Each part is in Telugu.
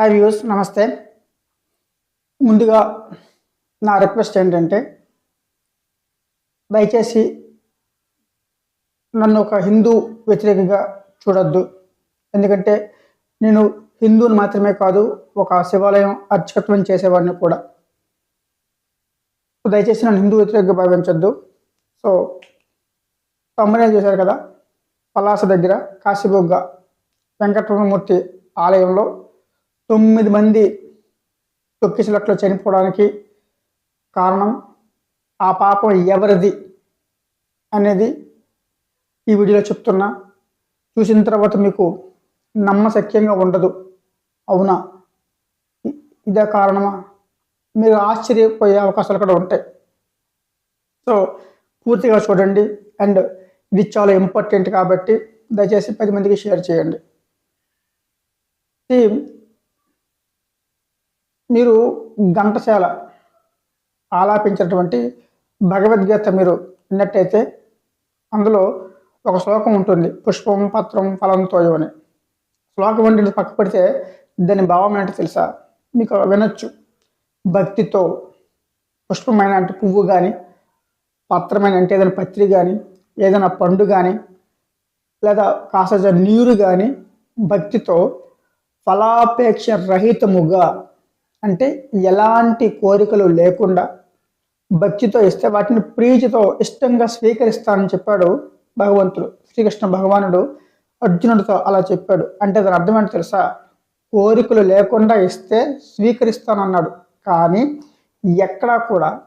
హాయ్ వ్యూస్ నమస్తే. ముందుగా నా రిక్వెస్ట్ ఏంటంటే దయచేసి నన్ను ఒక హిందూ వ్యతిరేకంగా చూడొద్దు. ఎందుకంటే నేను హిందువుని మాత్రమే కాదు ఒక శివాలయం అర్చకత్వం చేసేవాడిని కూడా. దయచేసి నన్ను హిందూ వ్యతిరేకంగా భావించొద్దు. సో తమ్మునే చూశారు కదా? పలాస దగ్గర కాశీబుగ్గ వెంకటరమణమూర్తి ఆలయంలో తొమ్మిది మంది తొక్కిసలట్లో చనిపోవడానికి కారణం ఆ పాపం ఎవరిది అనేది ఈ వీడియోలో చెప్తున్నా. చూసిన తర్వాత మీకు నమ్మశక్యంగా ఉండదు. అవునా? ఇదే కారణమా? మీరు ఆశ్చర్యపోయే అవకాశాలు కూడా ఉంటాయి. సో పూర్తిగా చూడండి. అండ్ ఇది చాలా ఇంపార్టెంట్ కాబట్టి దయచేసి పది మందికి షేర్ చేయండి. ఈ మీరు ఘంటసాల ఆలాపించినటువంటి భగవద్గీత మీరు విన్నట్టయితే అందులో ఒక శ్లోకం ఉంటుంది పుష్పం పత్రం ఫలంతో అని. శ్లోకం వంటి పక్క పెడితే దాని భావం ఏంటో తెలుసా? మీకు వినొచ్చు. భక్తితో పుష్పమైన అంటే పువ్వు కానీ పత్రమైన అంటే ఏదైనా పత్రి కానీ ఏదైనా పండు కానీ లేదా కాసేజ నీరు కానీ భక్తితో ఫలాపేక్ష రహితముగా అంటే ఎలాంటి కోరికలు లేకుండా భక్తితో ఇస్తే వాటిని ప్రీతితో ఇష్టంగా స్వీకరిస్తానని చెప్పాడు భగవంతుడు. శ్రీకృష్ణ భగవానుడు అర్జునుడితో అలా చెప్పాడు. అంటే దాని అర్థం ఏంటో తెలుసా? కోరికలు లేకుండా ఇస్తే స్వీకరిస్తానన్నాడు. కానీ ఎక్కడా కూడా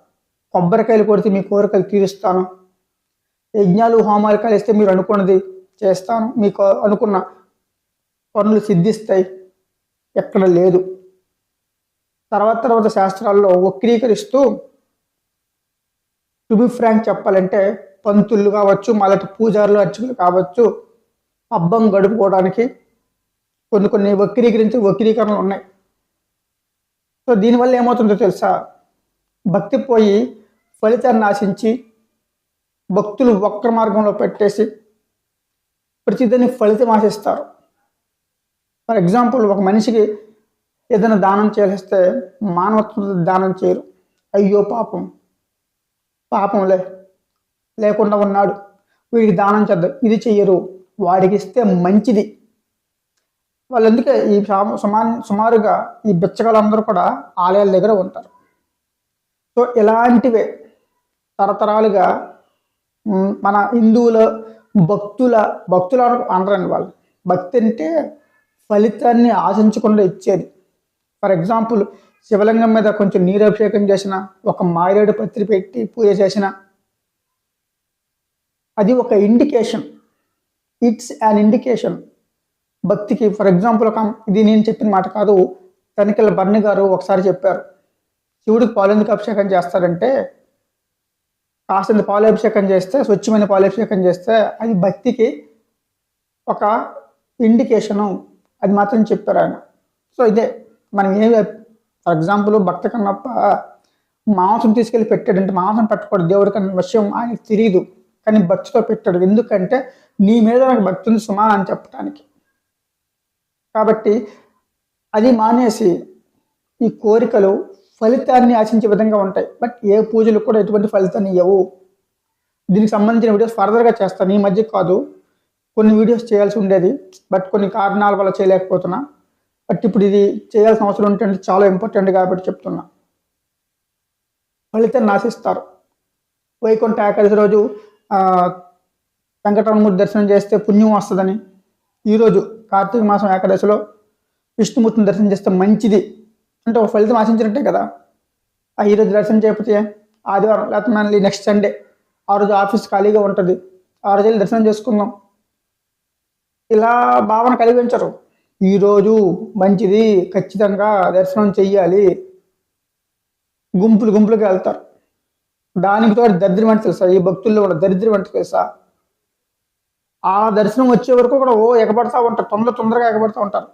కొబ్బరికాయలు కొడితే మీ కోరికలు తీరుస్తాను. యజ్ఞాలు హోమాలు కలిస్తే మీరు అనుకున్నది చేస్తాను. మీకు అనుకున్న పనులు సిద్ధిస్తాయి. ఎక్కడ లేదు. తర్వాత తర్వాత శాస్త్రాల్లో వక్రీకరిస్తూ టు బి ఫ్రాంక్ చెప్పాలంటే పంతులు కావచ్చు మళ్ళీ పూజారులు అర్చకులు కావచ్చు పబ్బం గడుపుకోవడానికి కొన్ని కొన్ని వక్రీకరించి వక్రీకరణలు ఉన్నాయి. సో దీనివల్ల ఏమవుతుందో తెలుసా? భక్తి పోయి ఫలితాన్ని ఆశించి భక్తులు వక్ర మార్గంలో పెట్టేసి ప్రతిదాన్ని ఫలితం ఆశిస్తారు. ఫర్ ఎగ్జాంపుల్ ఒక మనిషికి ఏదైనా దానం చేస్తే మానవత్వం దానం చేయరు. అయ్యో పాపం. పాపంలే. లేకుండా ఉన్నాడు. వీడికి దానం చేద్దాం. ఇది చెయ్యరు. వాడికి ఇస్తే మంచిది. వాళ్ళందుకే ఈ సుమా సుమారుగా ఈ బిచ్చగాళ్ళందరూ కూడా ఆలయాల దగ్గర ఉంటారు. సో ఇలాంటివే తరతరాలుగా మన హిందువుల భక్తుల భక్తుల అనరండి వాళ్ళు. భక్తి అంటే ఫలితాన్ని ఆశించకుండా ఇచ్చేది. ఫర్ ఎగ్జాంపుల్ శివలింగం మీద కొంచెం నీరు అభిషేకం చేసిన ఒక మారేడు పత్రి పెట్టి పూజ చేసిన అది ఒక ఇండికేషన్ ఇట్స్ అన్ ఇండికేషన్ భక్తికి ఫర్ ఎగ్జాంపుల్ ఒక ఇది నేను చెప్పిన మాట కాదు తనికెల బర్ణి గారు ఒకసారి చెప్పారు. శివుడికి పాలెందుకు అభిషేకం చేస్తారంటే కాసింత పాలాభిషేకం చేస్తే స్వచ్ఛమైన పాలాభిషేకం చేస్తే అది భక్తికి ఒక ఇండికేషను అది మాత్రం చెప్పారు ఆయన. సో ఇదే. మనం ఏం ఫర్ ఎగ్జాంపుల్ భక్త కన్నప్ప మాంసం తీసుకెళ్ళి పెట్టాడంటే మాంసం పెట్టకూడదు. దేవుడికి అన్న విషయం ఆయనకి తెలియదు కానీ భక్తితో పెట్టాడు. ఎందుకంటే నీ మీద నాకు భక్తి ఉంది సుమా అని చెప్పడానికి కాబట్టి అది మానేసి ఈ కోరికలు ఫలితాన్ని ఆశించే విధంగా ఉంటాయి. బట్ ఏ పూజలు కూడా ఎటువంటి ఫలితాన్ని ఇవ్వవు దీనికి సంబంధించిన వీడియోస్ ఫర్దర్గా చేస్తాను. ఈ మధ్య కాదు. కొన్ని వీడియోస్ చేయాల్సి ఉండేది. బట్ కొన్ని కారణాల వల్ల చేయలేకపోతున్నా. బట్ ఇప్పుడు ఇది చేయాల్సిన అవసరం ఉంటే చాలా ఇంపార్టెంట్ కాబట్టి చెప్తున్నా. ఫలితం ఆశిస్తారు వైకుంఠ ఏకాదశి రోజు ఆ, దర్శనం చేస్తే పుణ్యం వస్తుందని. ఈరోజు కార్తీక మాసం ఏకాదశిలో విష్ణుమూర్తిని దర్శనం చేస్తే మంచిది. అంటే ఒక ఫలితం ఆశించినట్టే కదా. ఆ ఈరోజు దర్శనం చేయకపోతే ఆదివారం లేకపోతే మళ్ళీ నెక్స్ట్ సండే ఆ రోజు ఆఫీస్ ఖాళీగా ఉంటుంది. ఆ రోజు వెళ్ళి దర్శనం చేసుకుందాం. ఇలా భావన కలిగించరు. ఈరోజు మంచిది ఖచ్చితంగా దర్శనం చెయ్యాలి. గుంపులు గుంపులుగా వెళ్తారు. దానికి తోడు దరిద్రం అంటే తెలుసా ఈ భక్తుల్లో కూడా దరిద్రం అంటే తెలుసా ఆ దర్శనం వచ్చే వరకు కూడా ఓ ఎగబడతా ఉంటారు తొందర తొందరగా ఎగబడతా ఉంటారు.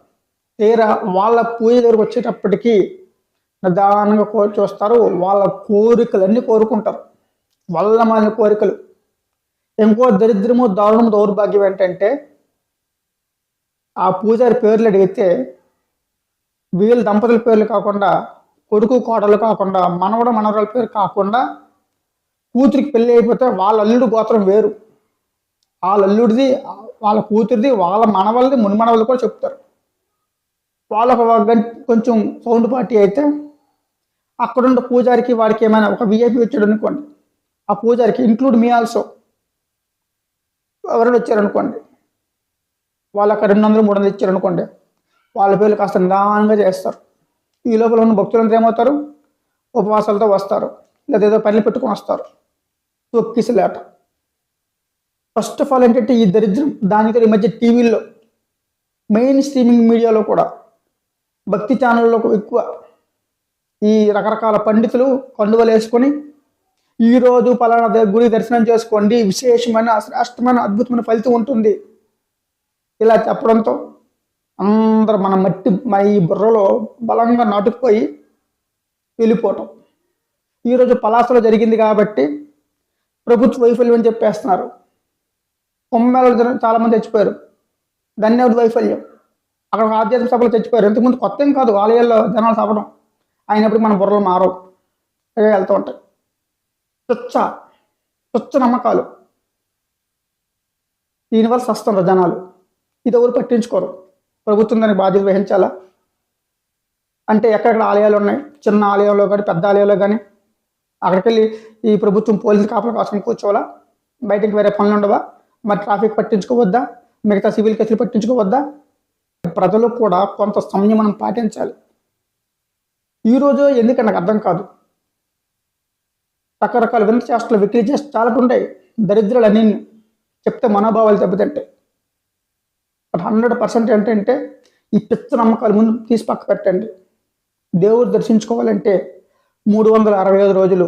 తీరా వాళ్ళ పూజ దగ్గరకు వచ్చేటప్పటికీ నిదానంగా కోరి చూస్తారు వాళ్ళ కోరికలన్నీ కోరుకుంటారు. వల్ల మన కోరికలు. ఇంకో దరిద్రము దారుణము దౌర్భాగ్యం ఏంటంటే ఆ పూజారి పేర్లు అడిగితే వీళ్ళ దంపతుల పేర్లు కాకుండా కొడుకు కోడలు కాకుండా మనవడు మనవరాల పేరు కాకుండా కూతురికి పెళ్ళి అయిపోతే వాళ్ళ అల్లుడు గోత్రం వేరు. వాళ్ళ అల్లుడిది వాళ్ళ కూతురిది వాళ్ళ మనవలది మునిమనవలు కూడా చెప్తారు. వాళ్ళకు ఒక కొంచెం సౌండ్ పార్టీ అయితే అక్కడున్న పూజారికి వాడికి ఏమైనా ఒక విఐపి వచ్చాడు అనుకోండి. ఆ పూజారికి ఇంక్లూడ్ మీ ఆల్సో ఎవరైనా వచ్చారనుకోండి. వాళ్ళకి రెండు వందలు మూడు వందలు ఇచ్చారు అనుకోండి వాళ్ళ పేర్లు కాస్త నిదానంగా చేస్తారు. ఈ లోపల ఉన్న భక్తులంతా ఏమవుతారు? ఉపవాసాలతో వస్తారు. లేదా ఏదో పనులు పెట్టుకొని వస్తారు. తొక్కిసలేట. ఫస్ట్ ఆఫ్ ఆల్ ఏంటంటే ఈ దరిద్రం దానితో ఈ మధ్య టీవీల్లో మెయిన్ స్ట్రీమింగ్ మీడియాలో కూడా భక్తి ఛానళ్ళలో ఎక్కువ ఈ రకరకాల పండితులు కండువలు వేసుకొని ఈరోజు పలానా గురి గుడి దర్శనం చేసుకోండి విశేషమైన శ్రేష్టమైన అద్భుతమైన ఫలితం ఉంటుంది. ఇలా చెప్పడంతో అందరూ మన మట్టి మన ఈ బుర్రలో బలంగా నాటుకుపోయి వెళ్ళిపోవటం. ఈరోజు పలాసలో జరిగింది కాబట్టి ప్రభుత్వ వైఫల్యం అని చెప్పేస్తున్నారు. కొమ్మేళ చాలామంది చచ్చిపోయారు. ధన్యవాద వైఫల్యం. అక్కడ ఆధ్యాత్మిక సభలు చచ్చిపోయారు. ఇంతకుముందు కొత్త ఏం కాదు ఆలయాల్లో జనాలు చదవడం అయినప్పుడు మన బుర్రలు మారవు. అలాగే వెళ్తూ ఉంటాయి. తుచ్చ తుచ్చ నమ్మకాలు. దీనివల్ల సస్తున్నారు జనాలు. ఇది ఎవరు పట్టించుకోరు? ప్రభుత్వం దానికి బాధ్యత వహించాలా? అంటే ఎక్కడెక్కడ ఆలయాలు ఉన్నాయి? చిన్న ఆలయంలో కానీ పెద్ద ఆలయాల్లో కానీ అక్కడికి వెళ్ళి ఈ ప్రభుత్వం పోలీసులు కాపలా కాసుకొని కూర్చోవాలా? బయటకి వేరే పనులు ఉండవా? మరి ట్రాఫిక్ పట్టించుకోవద్దా? మిగతా సివిల్ కేసులు పట్టించుకోవద్దా? ప్రజలు కూడా కొంత సంయమనం పాటించాలి. ఈరోజు ఎందుకంటే నాకు అర్థం కాదు. రకరకాల వింత చేష్టలు విక్రీ చేస్తే చాలా ఉంటాయి దరిద్రులు అన్నీ చెప్తే మనోభావాలు దెబ్బతింటాయి. బట్ హండ్రెడ్ పర్సెంట్ ఏంటంటే ఈ పిచ్చ నమ్మకాలు ముందు తీసి పక్క పెట్టండి. దేవుడు దర్శించుకోవాలంటే మూడు వందల అరవై ఐదు రోజులు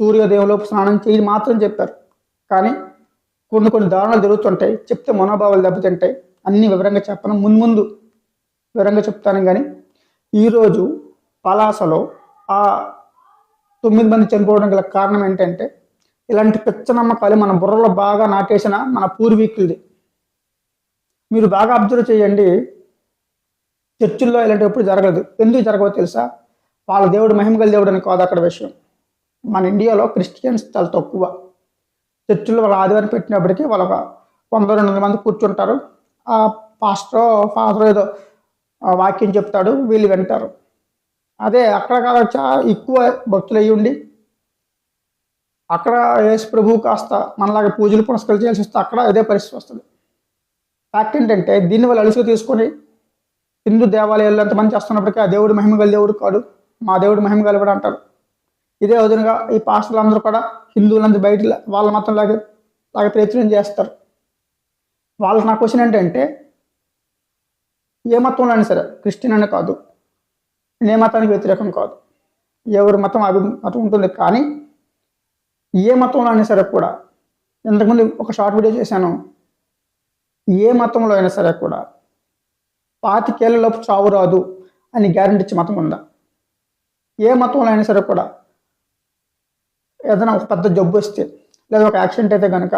సూర్యోదయంలోపు స్నానం చేయి మాత్రం చెప్పారు. కానీ కొన్ని కొన్ని దారుణాలు జరుగుతుంటాయి. చెప్తే మనోభావాలు దెబ్బతింటాయి. అన్ని వివరంగా చెప్పను. ముందు ముందు వివరంగా చెప్తాను కానీ ఈరోజు పలాసలో ఆ తొమ్మిది మంది చనిపోవడం గల కారణం ఏంటంటే ఇలాంటి పిచ్చ నమ్మకాలు మన బుర్రలో బాగా నాటేసిన మన పూర్వీకులది మీరు బాగా అబ్జర్వ్ చేయండి. చర్చిల్లో ఇలాంటివి ఎప్పుడు జరగదు ఎందుకు జరగవో తెలుసా? వాళ్ళ దేవుడు మహిమగల దేవుడు అని కాదు అక్కడ విషయం. మన ఇండియాలో క్రిస్టియన్స్ చాలా తక్కువ. చర్చిల్లో వాళ్ళ ఆదివారం పెట్టినప్పటికీ వాళ్ళ వంద రెండు వందల మంది కూర్చుంటారు. ఆ పాస్టర్ ఫాదర్ ఏదో వాక్యం చెప్తాడు వీళ్ళు వింటారు. అదే అక్కడ కాదు ఎక్కువ భక్తులు అయ్యి ఉండి అక్కడ యేసు ప్రభువు కాస్త మనలాగా పూజలు పునస్కారాలు చేయాల్సి వస్తే అక్కడ అదే పరిస్థితి వస్తుంది. ఫ్యాక్ట్ ఏంటంటే దీన్ని వాళ్ళు అలుసుకు తీసుకొని హిందూ దేవాలయాల్లో ఎంతమంది చేస్తున్నప్పటికీ ఆ దేవుడు మహిమగల దేవుడు కాదు మా దేవుడు మహిమగల కూడా అంటారు ఇదే విధంగా ఈ పాస్టర్లు కూడా హిందువులందరూ బయట వాళ్ళ మతం లాగే లాగే ప్రయత్నం చేస్తారు. వాళ్ళకి నా క్వశ్చన్ ఏంటంటే ఏ మతంలో అయినా సరే క్రిస్టియన్ అని కాదు ఏ మతానికి వ్యతిరేకం కాదు. ఎవరి మతం అభి మతం ఉంటుంది కానీ ఏ మతంలో అయినా సరే కూడా ఇంతకుముందు ఒక షార్ట్ వీడియో చేశాను. ఏ మతంలో అయినా సరే కూడా పాతికేళ్ళలోపు చావు రాదు అని గ్యారంటీ ఇచ్చే మతం ఉందా? ఏ మతంలో అయినా సరే కూడా ఏదైనా ఒక పెద్ద జబ్బు వస్తే లేదా ఒక యాక్సిడెంట్ అయితే కనుక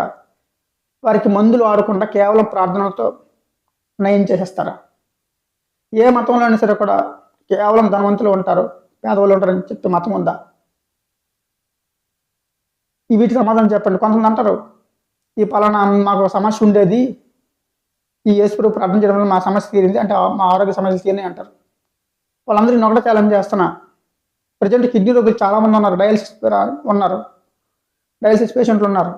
వారికి మందులు ఆడకుండా కేవలం ప్రార్థనలతో నయం చేసేస్తారా? ఏ మతంలో అయినా సరే కూడా కేవలం ధనవంతులు ఉంటారు పేదవాళ్ళు ఉంటారని చెప్తే మతం ఉందా? ఈ వీటికి సమాధానం చెప్పండి. కొంతమంది అంటారు ఈ పలానా మాకు సమస్య ఉండేది ఈ యేసుప్రభు ప్రార్థన చేయడం వల్ల మా సమస్య తీరింది అంటే మా ఆరోగ్య సమస్యలు తీరినాయి అంటారు. వాళ్ళందరూ నేను ఒకటే ఛాలెంజ్ చేస్తున్నా. ప్రజెంట్ కిడ్నీ రోగులు చాలామంది ఉన్నారు. డయాలసిస్ ఉన్నారు. డయాలసిస్ పేషెంట్లు ఉన్నారు.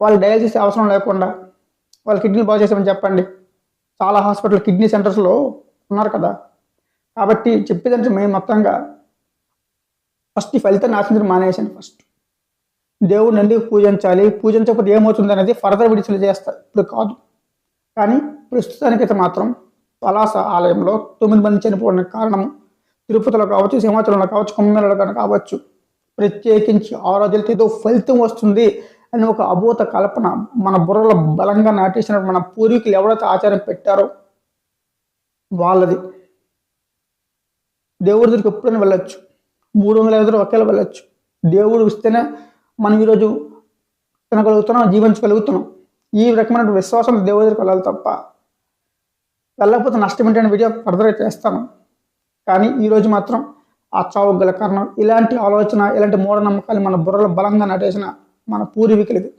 వాళ్ళు డయాలసిస్ అవసరం లేకుండా వాళ్ళ కిడ్నీలు బాగు చేసామని చెప్పండి. చాలా హాస్పిటల్ కిడ్నీ సెంటర్స్లో ఉన్నారు కదా. కాబట్టి చెప్పేదంటే మేము మొత్తంగా ఫస్ట్ ఈ ఫలితాన్ని ఆశించడం మానేసాను ఫస్ట్. దేవుడిని ఎందుకు పూజించాలి. పూజించకపోతే ఏమవుతుంది అనేది ఫర్దర్ విడిచులు చేస్తా. ఇప్పుడు కాదు. కానీ ప్రస్తుతానికైతే మాత్రం పలాస ఆలయంలో తొమ్మిది మంది చనిపోవడానికి కారణం తిరుపతిలో కావచ్చు సింహాచలంలో కావచ్చు కొమ్మేలలో కానీ కావచ్చు. ప్రత్యేకించి ఆ రోజులతో ఏదో ఫలితం వస్తుంది అని ఒక అభూత కల్పన మన బుర్రలో బలంగా నాటేసిన మన పూర్వీకులు ఎవరైతే ఆచారం పెట్టారో వాళ్ళది. దేవుడి దగ్గరికి ఎప్పుడైనా వెళ్ళొచ్చు. మూడు వందల ఐదు ఒకేలా వెళ్ళొచ్చు. దేవుడు ఇస్తేనే మనం ఈరోజు తినగలుగుతున్నాం జీవించగలుగుతున్నాం. ఈ రకమైన విశ్వాసం దేవుడి దగ్గరికి వెళ్ళాలి తప్ప వెళ్ళకపోతే నష్టం ఏంటనే వీడియో ఫర్దర్ చేస్తాను. కానీ ఈరోజు మాత్రం ఆ చావుకు గల కారణం ఇలాంటి ఆలోచన ఇలాంటి మూఢనమ్మకాలు మన బుర్రలో బలంగా నటేసిన మన పూర్వీకులది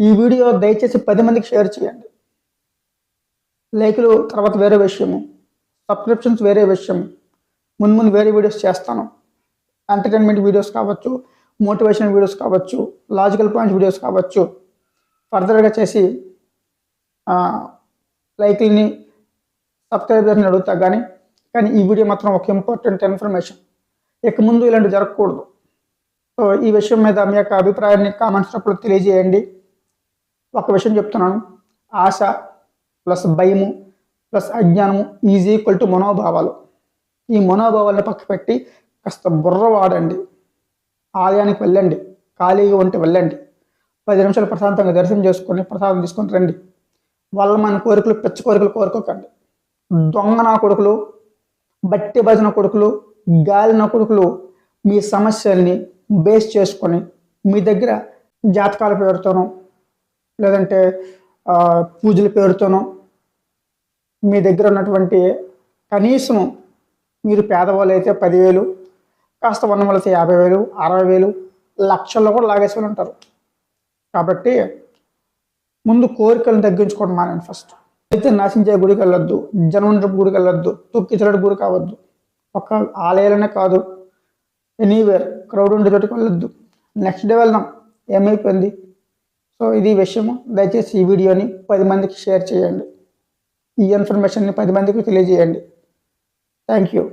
ఈ వీడియో దయచేసి పది మందికి షేర్ చేయండి. లైకులు తర్వాత వేరే విషయము సబ్స్క్రిప్షన్స్ వేరే విషయం ముందు ముందు వేరే వీడియోస్ చేస్తాను. ఎంటర్టైన్మెంట్ వీడియోస్ కావచ్చు మోటివేషన్ వీడియోస్ కావచ్చు లాజికల్ పాయింట్స్ వీడియోస్ కావచ్చు ఫర్దర్గా చేసి లైక్ని సబ్స్క్రైబర్ని అడుగుతా కానీ కానీ ఈ వీడియో మాత్రం ఒక ఇంపార్టెంట్ ఇన్ఫర్మేషన్. ఇక ముందు ఇలాంటి జరగకూడదు. సో ఈ విషయం మీద మీ యొక్క అభిప్రాయాన్ని కామెంట్స్ అప్పుడు తెలియజేయండి. ఒక విషయం చెప్తున్నాను. ఆశ ప్లస్ భయము ప్లస్ అజ్ఞానము ఈజ్ ఈక్వల్ టు మనోభావాలు. ఈ మనోభావాలను పక్కపెట్టి కాస్త బుర్ర వాడండి ఆలయానికి వెళ్ళండి. ఖాళీగా ఉంటే వెళ్ళండి. పది నిమిషాలు ప్రశాంతంగా దర్శనం చేసుకొని ప్రసాదం తీసుకొని రండి. వాళ్ళ మన కోరికలు పెచ్చ కోరికలు కోరుకోకండి. దొంగ నా కొడుకులు బట్టి భజన కొడుకులు గాలిన కొడుకులు మీ సమస్యల్ని బేస్ చేసుకొని మీ దగ్గర జాతకాల పేరుతోనో లేదంటే పూజల పేరుతోనో మీ దగ్గర ఉన్నటువంటి కనీసం మీరు పేదవాళ్ళు అయితే పదివేలు కాస్త ఉన్న వాళ్ళైతే యాభై వేలు అరవై వేలు లక్షల్లో కూడా లాగేసుకొని ఉంటారు. కాబట్టి ముందు కోరికలను తగ్గించుకోవడం మానండి ఫస్ట్. అయితే నాశించే గుడికి వెళ్ళొద్దు జనమండ్రపు గుడికి వెళ్ళొద్దు తొక్కిచలటి గుడి కావద్దు. ఒక్క ఆలయాలనే కాదు. ఎనీవేర్ క్రౌడ్ ఉండే చోటుకి వెళ్ళొద్దు. నెక్స్ట్ డే వెళ్దాం. ఏమైపోయింది? సో ఇది విషయము. దయచేసి ఈ వీడియోని పది మందికి షేర్ చేయండి. ఈ ఇన్ఫర్మేషన్ని పది మందికి తెలియజేయండి. Thank you